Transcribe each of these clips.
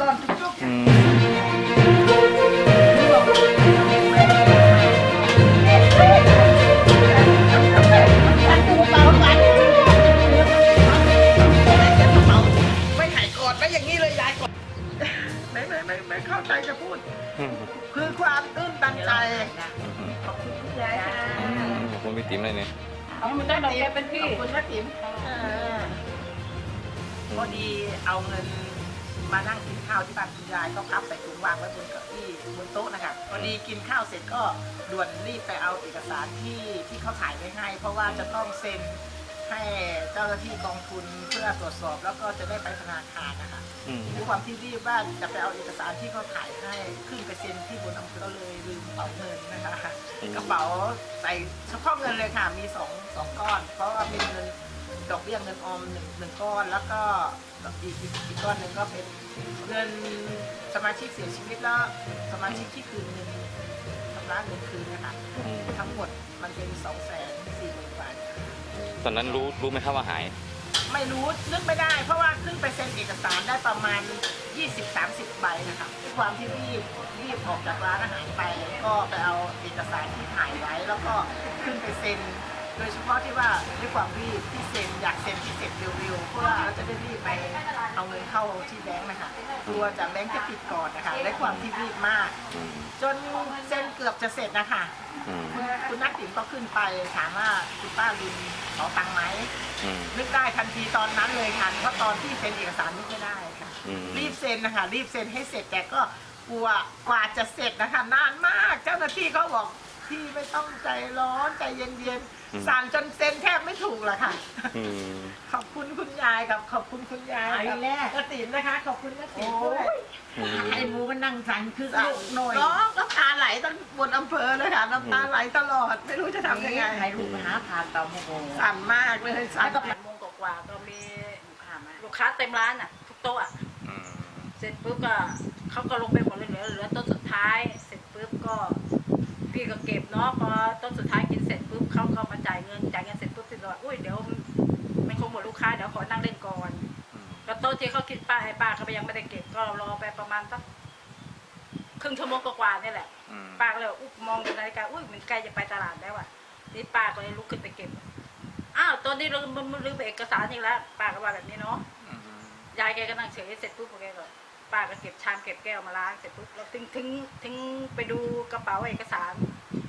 ร้อนจุ๊บอืมมันกูเปล่ากันไม่หายกอดไม่อย่างนี้เลยยายกอดไม่ไม่ไม่ไม่เข้าใจจะพูด อืมคือความตื้นตันใจขอบคุณคุณยายค่ะอืมขอบคุณพี่ติ๋มเลยเนี่ยเอามันต้องเราแกเป็นพี่ขอบคุณนะติ๋มพอดีเอาเงิน มานั่งกินข้าวที่บ้านคุณยายก็พับใส่ถุงวางไว้บนเก้าอี้บนโต๊ะนะคะพอดีกินข้าวเสร็จก็ด่วนรีบไปเอาเอกสารที่ที่เขาถ่ายไว้ให้ เพราะว่าจะต้องเซ็นให้เจ้าหน้าที่กองทุนเพื่อตรวจสอบแล้วก็จะได้ไปธนาคารนะคะอืมด้วยความที่รีบว่าจะไปเอาเอกสารที่เขาถ่ายให้ขึ้นไปเซ็นที่บนอำเภอก็เลยลืมกระเป๋าเงินนะคะกระเป๋าใส่เฉพาะเงินเลยค่ะมีสองสองก้อน เพราะว่ามีเงินดอกเบี้ยเงินออมหนึ่งหนึ่งก้อนแล้วก็ อีกอีกอีกก้อนหนึ่งก็เป็นเงินสมาชิกเสียชีวิตแล้วสมาชิกที่คืนเงินชำระเงินคืนนะคะอืมทั้งหมดมันเป็นสองแสนสี่หมื่นบาทตอนนั้นรู้รู้ไหมครับว่าหาย ไม่รู้นึกไม่ได้ เพราะว่าขึ้นไปเซ็นเอกสารได้ประมาณ 20-30 ใบนะคะด้วยความที่รีบรีบออกจากร้านอาหารไป ก็ไปเอาเอกสารที่ถ่ายไว้แล้วก็ขึ้นไปเซ็น โดยเฉพาะที่ว่าด้วยความรีบที่เซ็นอยากเซ็นที่เสร็จเร็วๆเพื่อเราจะได้รีบไปเอาเงินเข้าที่แบงค์นะคะกลัวจากแบงค์จะปิดก่อนนะคะด้วยความที่รีบมากอืมจนเซ็นเกือบจะเสร็จนะคะอืมคุณคุณนักติ๋มก็ขึ้นไปถามว่าคุณป้าลืมขอตังค์ไหมอืม นึกได้ทันทีตอนนั้นเลยค่ะเพราะตอนที่เซ็นเอกสารนึกไม่ได้ค่ะ อืม รีบเซ็นนะคะรีบเซ็นให้เสร็จแต่ก็กลัวกว่าจะเสร็จนะคะนานมาก เจ้าหน้าที่เขาบอกพี่ไม่ต้องใจร้อนใจเย็นๆ สั่งจนเซ็นแทบไม่ถูกละค่ะ อืม ขอบคุณคุณยายกับขอบคุณคุณยายไอ้แรกกระติ๋มนะคะ ขอบคุณกระติ๋มด้วยอืม ไอ้หมูมันนั่งสั่นคือสั่ลูกหน่อยน้องน้ำตาไหลตั้งบนอำเภอเลยค่ะน้ำตาไหลตลอดไม่รู้จะทำยังไงให้ลูกไปหาผ่านต่อโมโหสั่นมากเลยสั่นแล้วก็แปดโมงกว่าๆก็มีลูกค้าเต็มร้านอะทุกโต๊ะอะอืมเสร็จปุ๊บก็เขาก็ลงไปหมดเลยเหลือเหลือโต๊ะสุดท้าย เสร็จปุ๊บก็ พี่ก็เก็บเนาะพอโต๊ะสุดท้ายกินเสร็จปุ๊บเขาก็ ลูกค้าเดี๋ยวขอนั่งเล่นก่อนอืมก็โต๊ะที่เขาคิดป้าให้ป้าก็ยังไม่ได้เก็บก็รอไปประมาณสักครึ่งชั่วโมงกว่าๆนี่แหละอืมป้าก็เลยอุ๊บมองดูนาฬิกาอุ้ยมันใกล้จะไปตลาดแล้วอะนี่ป้าก็เลยลุกขึ้นไปเก็บอ้าวตอนนี้ลืมมันลืมเอกสารอีกแล้วป้าก็ว่าแบบนี้เนาะอืมยายแกก็นั่งเฉยเสร็จปุ๊บแกก็ป้าก็เก็บชามเก็บแก้วมาล้างเสร็จปุ๊บแล้วถึงถึงถึงไปดูกระเป๋าเอกสาร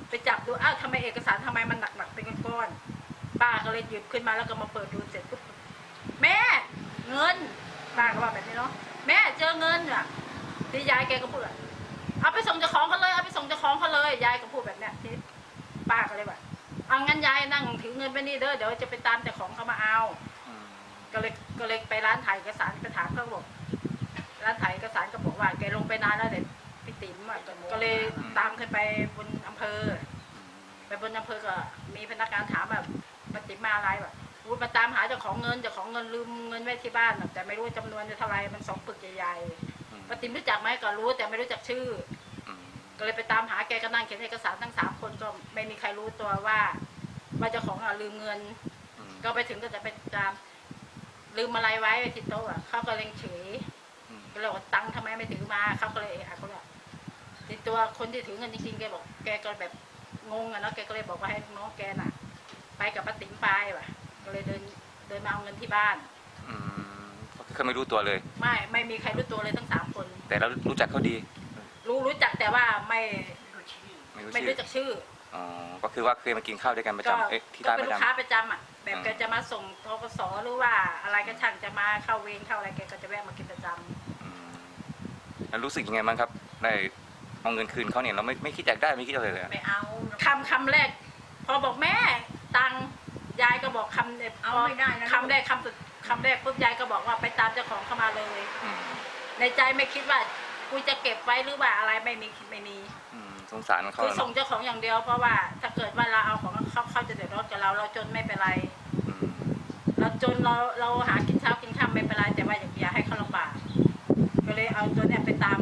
ไปจับดูอ้าวทำไมเอกสารทำไมมันหนักๆเป็นก้อนๆป้าก็เลยหยิบขึ้นมาแล้วก็มาเปิดดูเสร็จปุ๊บแม่ เงินป้าก็ว่าแบบนี้เนาะแม่เจอเงินอะที่ยายแกก็พูดอะเอาไปส่งเจ้าของเขาเลยเอาไปส่งเจ้าของเขาเลยยายก็พูดแบบเนี้ยที่ป้าก็เลยว่าเอางั้นยายนั่งถือเงินไปนี่เด้อเดี๋ยวจะไปตามเจ้าของเขามาเอา ก็เลยก็เลยไปร้านถ่ายเอกสารไปถามเขาบอกร้านถ่ายเอกสารก็บอกว่าแกลงไปนานแล้วเด็พี่ติ๋มอะก็เลยตามขึ้นไปบนอำเภอ ไปบนอำเภอก็มีพนักงานถามแบบป้าติ๋มมาอะไรแบบ อู้มาตามหาเจ้าของเงินเจ้าของเงินลืมเงินไว้ที่บ้านน่ะแต่ไม่รู้จำนวนจะเท่าไหรมันสองปึกใหญ่อืมๆป้าติ๋มรู้จักไหมก็รู้แต่ไม่รู้จักชื่ออืมก็เลยไปตามหาแกก็นั่งเขียนเอกสารทั้งสามคนก็ไม่มีใครรู้ตัวว่า ว่าเจ้าของอะลืมเงินอืมก็ไปถึงก็จะไปตามลืมอะไรไว้ที่โต๊ะอะเขาก็เลยเฉยอืมก็เลยบอกตังค์ทำไมไม่ถือมาเขาก็เลยเอะอะเขาเลยที่ตัวคนที่ถือเงินจริงๆแกบอกแกก็แบบงงอะเนาะแกก็เลยบอกว่าให้น้องแกน่ะ ไปกับป้าติ๋มไปว่ะ ก็เลยเดินเดินมาเอาเงินที่บ้าน อืมก็คือเขาไม่รู้ตัวเลย ไม่ไม่มีใครรู้ตัวเลยทั้งสามคน แต่เรารู้จักเขาดี รู้รู้จักแต่ว่าไม่ไม่รู้ไม่ชื่อรู้จักชื่ออ๋อก็คือว่าเคยมากินข้าวด้วยกันประก็จำเอ๊ะที่ก็ร้านเป็ปนระลูกจำค้าประจำอะแบบอืม แกจะมาส่งทกสหรือว่าอะไรก็ช่างจะมาเข้าเวรเข้าอะไรแกก็จะแวะมากินประจำอืมแล้วรู้สึกยังไงบ้างครับได้เอาเงินคืนเขาเนี่ยเราไม่ไม่คิดอยากได้ไม่คิดอะไรเลยอะไม่เอาคำคำแรก พอบอกแม่ ไม่ได้นะคำแรกคำสุดคำแรกปุ๊บยายก็บอกว่าไปตามเจ้าของเข้ามาเลยในใจไม่คิดว่ากูจะเก็บไว้หรือว่าอะไรไม่มีคิดไม่มีสงสารเขาคือส่งเจ้าของอย่างเดียว เพราะว่าถ้าเกิดว่าเราเอาของเขาเขาจะเดือดร้อนกับเราเราจนไม่เป็นไรเราจนเราเราหากินเช้ากินค่ำไม่เป็นไรแต่ว่าอย่าอย่ให้เขาลำบากก็เลยเอาตัวเนี้ยไปตาม